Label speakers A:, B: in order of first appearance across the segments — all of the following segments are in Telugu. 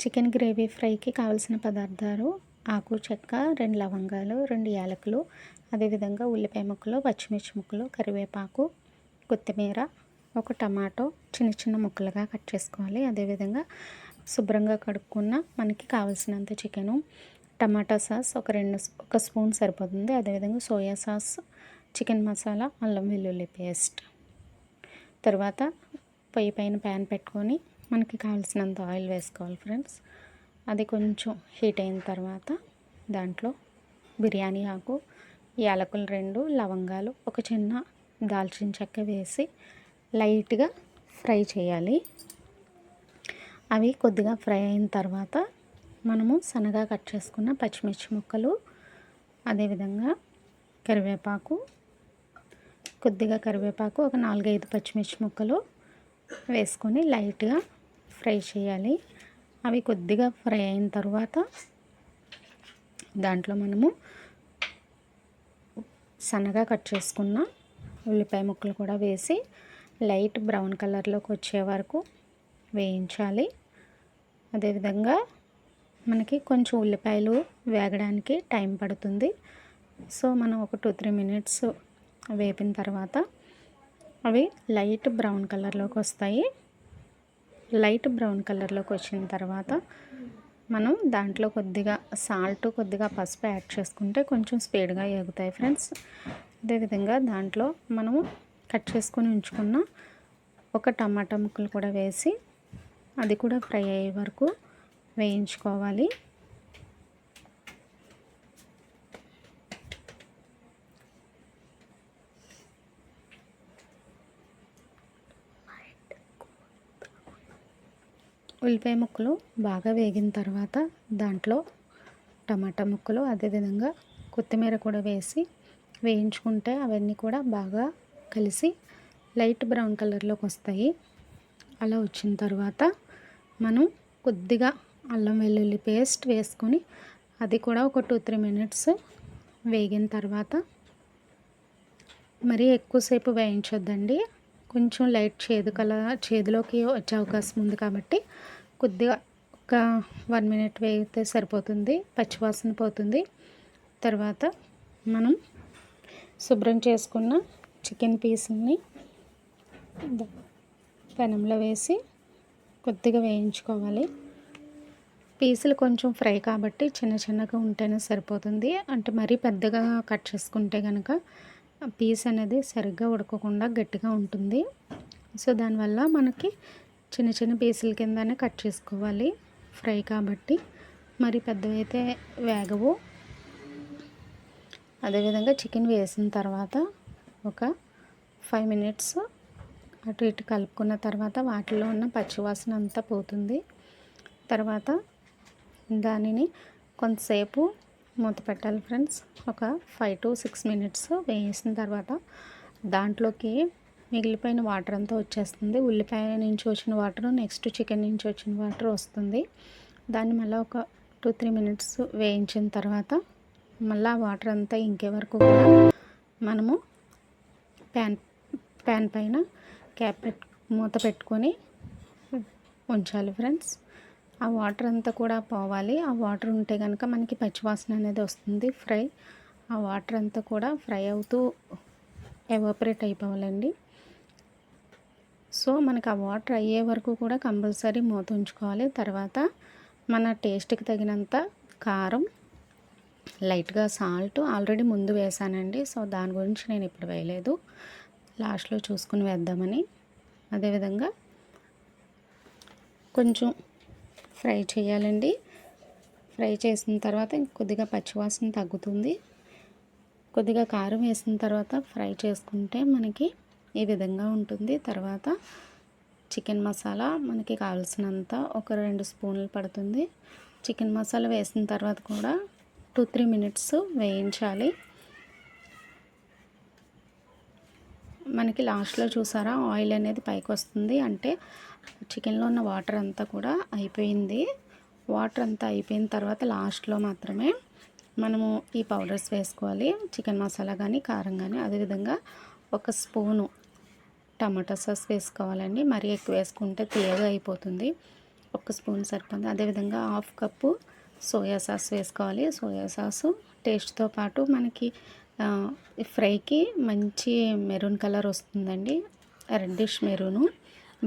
A: చికెన్ గ్రేవీ ఫ్రైకి కావలసిన పదార్థాలు ఆకు చెక్క రెండు లవంగాలు రెండు యాలకులు అదేవిధంగా ఉల్లిపాయ ముక్కలు పచ్చిమిర్చి ముక్కలు కరివేపాకు కొత్తిమీర ఒక టమాటో చిన్న చిన్న ముక్కలుగా కట్ చేసుకోవాలి. అదేవిధంగా శుభ్రంగా కడుక్కున్న మనకి కావాల్సినంత చికెను టమాటా సాస్ ఒక రెండు ఒక స్పూన్ సరిపోతుంది. అదేవిధంగా సోయా సాస్ చికెన్ మసాలా అల్లం వెల్లుల్లి పేస్ట్. తర్వాత పొయ్యి పైన ప్యాన్ పెట్టుకొని మనకి కావాల్సినంత ఆయిల్ వేసుకోవాలి ఫ్రెండ్స్. అది కొంచెం హీట్ అయిన తర్వాత దాంట్లో బిర్యానీ ఆకు యాలకులు రెండు లవంగాలు ఒక చిన్న దాల్చిన చెక్క వేసి లైట్గా ఫ్రై చేయాలి. అవి కొద్దిగా ఫ్రై అయిన తర్వాత మనము సన్నగా కట్ చేసుకున్న పచ్చిమిర్చి ముక్కలు అదేవిధంగా కరివేపాకు కొద్దిగా కరివేపాకు ఒక నాలుగైదు పచ్చిమిర్చి ముక్కలు వేసుకొని లైట్గా ఫ్రై చేయాలి. అవి కొద్దిగా ఫ్రై అయిన తర్వాత దాంట్లో మనము సన్నగా కట్ చేసుకున్న ఉల్లిపాయ ముక్కలు కూడా వేసి లైట్ బ్రౌన్ కలర్లోకి వచ్చే వరకు వేయించాలి. అదేవిధంగా మనకి కొంచెం ఉల్లిపాయలు వేగడానికి టైం పడుతుంది. సో మనం ఒక టూ త్రీ మినిట్స్ వేపిన తర్వాత అవి లైట్ బ్రౌన్ కలర్లోకి వస్తాయి. లైట్ బ్రౌన్ కలర్లోకి వచ్చిన తర్వాత మనం దాంట్లో కొద్దిగా సాల్ట్ కొద్దిగా పసుపు యాడ్ చేసుకుంటే కొంచెం స్పీడ్గా ఎగుతాయి ఫ్రెండ్స్. అదేవిధంగా దాంట్లో మనము కట్ చేసుకొని ఉంచుకున్న ఒక టమాటా ముక్కలు కూడా వేసి అది కూడా ఫ్రై అయ్యే వరకు వేయించుకోవాలి. ఉల్లిపాయ ముక్కలు బాగా వేగిన తర్వాత దాంట్లో టమాటా ముక్కలు అదేవిధంగా కొత్తిమీర కూడా వేసి వేయించుకుంటే అవన్నీ కూడా బాగా కలిసి లైట్ బ్రౌన్ కలర్లోకి వస్తాయి. అలా వచ్చిన తర్వాత మనం కొద్దిగా అల్లం వెల్లుల్లి పేస్ట్ వేసుకొని అది కూడా ఒక టూ త్రీ మినిట్స్ వేగిన తర్వాత మరీ ఎక్కువసేపు వేయించొద్దండి. కొంచెం లైట్ చేదు కల చేదులోకి వచ్చే అవకాశం ఉంది కాబట్టి కొద్దిగా ఒక వన్ మినిట్ వేగితే సరిపోతుంది పచ్చివాసన పోతుంది. తర్వాత మనం శుభ్రం చేసుకున్న చికెన్ పీసుల్ని పెనంలో వేసి కొద్దిగా వేయించుకోవాలి. పీసులు కొంచెం ఫ్రై కాబట్టి చిన్న చిన్నగా ఉంటేనే సరిపోతుంది. అంటే మరీ పెద్దగా కట్ చేసుకుంటే కనుక పీస్ అనేది సరిగ్గా ఉడకకుండా గట్టిగా ఉంటుంది. సో దానివల్ల మనకి చిన్న చిన్న పీసుల కిందనే కట్ చేసుకోవాలి ఫ్రై కాబట్టి. మరి పెద్దవైతే వేగవు. అదేవిధంగా చికెన్ వేసిన తర్వాత ఒక ఫైవ్ మినిట్స్ అటు ఇటు కలుపుకున్న తర్వాత వాటిలో ఉన్న పచ్చివాసన అంతా పోతుంది. తర్వాత దానిని కొంతసేపు మూత పెట్టాలి ఫ్రెండ్స్. ఒక ఫైవ్ టు సిక్స్ మినిట్స్ వేసిన తర్వాత దాంట్లోకి మిగిలిపోయిన వాటర్ అంతా వచ్చేస్తుంది. ఉల్లిపాయ నుంచి వచ్చిన వాటర్ నెక్స్ట్ చికెన్ నుంచి వచ్చిన వాటర్ వస్తుంది. దాన్ని మళ్ళీ ఒక టూ త్రీ మినిట్స్ వేయించిన తర్వాత మళ్ళీ వాటర్ అంతా ఇంకే వరకు కూడా మనము ప్యాన్ ప్యాన్ పైన క్యాప్ పెట్ మూత పెట్టుకొని ఉంచాలి ఫ్రెండ్స్. ఆ వాటర్ అంతా కూడా పోవాలి. ఆ వాటర్ ఉంటే కనుక మనకి పచ్చివాసన అనేది వస్తుంది ఫ్రై. ఆ వాటర్ అంతా కూడా ఫ్రై అవుతూ ఎవాపరేట్ అయిపోవాలండి. సో మనకు ఆ వాటర్ అయ్యే వరకు కూడా కంపల్సరీ మూత ఉంచుకోవాలి. తర్వాత మన టేస్ట్కి తగినంత కారం లైట్గా సాల్ట్ ఆల్రెడీ ముందు వేసానండి. సో దాని గురించి నేను ఇప్పుడు వేయలేదు. లాస్ట్లో చూసుకుని వేద్దామని. అదేవిధంగా కొంచెం ఫ్రై చేయాలండి. ఫ్రై చేసిన తర్వాత కొద్దిగా పచ్చివాసన తగ్గుతుంది. కొద్దిగా కారం వేసిన తర్వాత ఫ్రై చేసుకుంటే మనకి ఈ విధంగా ఉంటుంది. తర్వాత చికెన్ మసాలా మనకి కావాల్సినంత ఒక రెండు స్పూన్లు పడుతుంది. చికెన్ మసాలా వేసిన తర్వాత కూడా టూ త్రీ మినిట్స్ వేయించాలి. మనకి లాస్ట్లో చూసారా ఆయిల్ అనేది పైకి వస్తుంది అంటే చికెన్లో ఉన్న వాటర్ అంతా కూడా అయిపోయింది. వాటర్ అంతా అయిపోయిన తర్వాత లాస్ట్లో మాత్రమే మనము ఈ పౌడర్స్ వేసుకోవాలి. చికెన్ మసాలా కానీ కారం కానీ అదేవిధంగా ఒక స్పూను టమాటా సాస్ వేసుకోవాలండి. మరీ ఎక్కువ వేసుకుంటే తీయగా అయిపోతుంది. ఒక స్పూన్ సరిపోతుంది. అదేవిధంగా హాఫ్ కప్పు సోయా సాస్ వేసుకోవాలి. సోయా సాసు టేస్ట్తో పాటు మనకి ఫ్రైకి మంచి మెరూన్ కలర్ వస్తుందండి. Reddish maroon.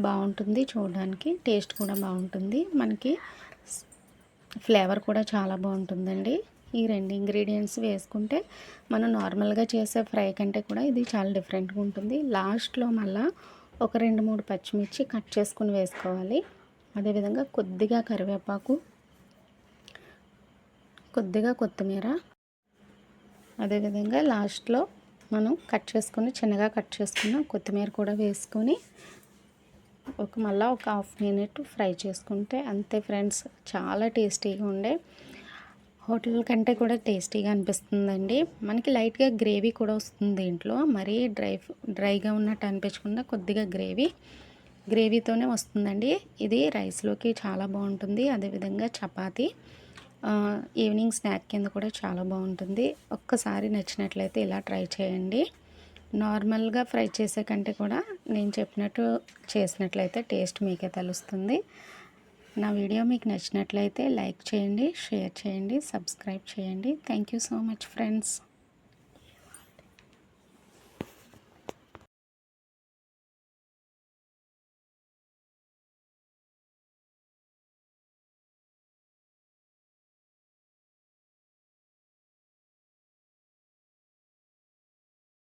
A: బాగుంటుంది చూడడానికి. టేస్ట్ కూడా బాగుంటుంది. మనకి ఫ్లేవర్ కూడా చాలా బాగుంటుందండి. ఈ రెండు ఇంగ్రీడియంట్స్ వేసుకుంటే మనం నార్మల్గా చేసే ఫ్రై కంటే కూడా ఇది చాలా డిఫరెంట్గా ఉంటుంది. లాస్ట్లో మళ్ళా ఒక రెండు మూడు పచ్చిమిర్చి కట్ చేసుకుని వేసుకోవాలి. అదేవిధంగా కొద్దిగా కరివేపాకు కొద్దిగా కొత్తిమీర అదేవిధంగా లాస్ట్లో మనం కట్ చేసుకుని చిన్నగా కట్ చేసుకున్న కొత్తిమీర కూడా వేసుకొని ఒక మళ్ళీ ఒక హాఫ్ మినిట్ ఫ్రై చేసుకుంటే అంతే ఫ్రెండ్స్ చాలా టేస్టీగా ఉండే. హోటల్ కంటే కూడా టేస్టీగా అనిపిస్తుందండి. మనకి లైట్గా గ్రేవీ కూడా వస్తుంది దీంట్లో మరీ డ్రై డ్రైగా ఉన్నట్టు అనిపించకుండా కొద్దిగా గ్రేవీ గ్రేవీతోనే వస్తుందండి. ఇది రైస్లోకి చాలా బాగుంటుంది. అదేవిధంగా చపాతీ. ఈవినింగ్ స్నాక్ కింద కూడా చాలా బాగుంటుంది. ఒక్కసారి నచ్చినట్లయితే ఇలా ట్రై చేయండి. నార్మల్గా ఫ్రై చేసే కంటే కూడా నేను చెప్పినట్టు చేసినట్లయితే టేస్ట్ మీకే తెలుస్తుంది. నా వీడియో మీకు నచ్చినట్లయితే లైక్ చేయండి షేర్ చేయండి సబ్స్క్రైబ్ చేయండి. Thank you so much friends.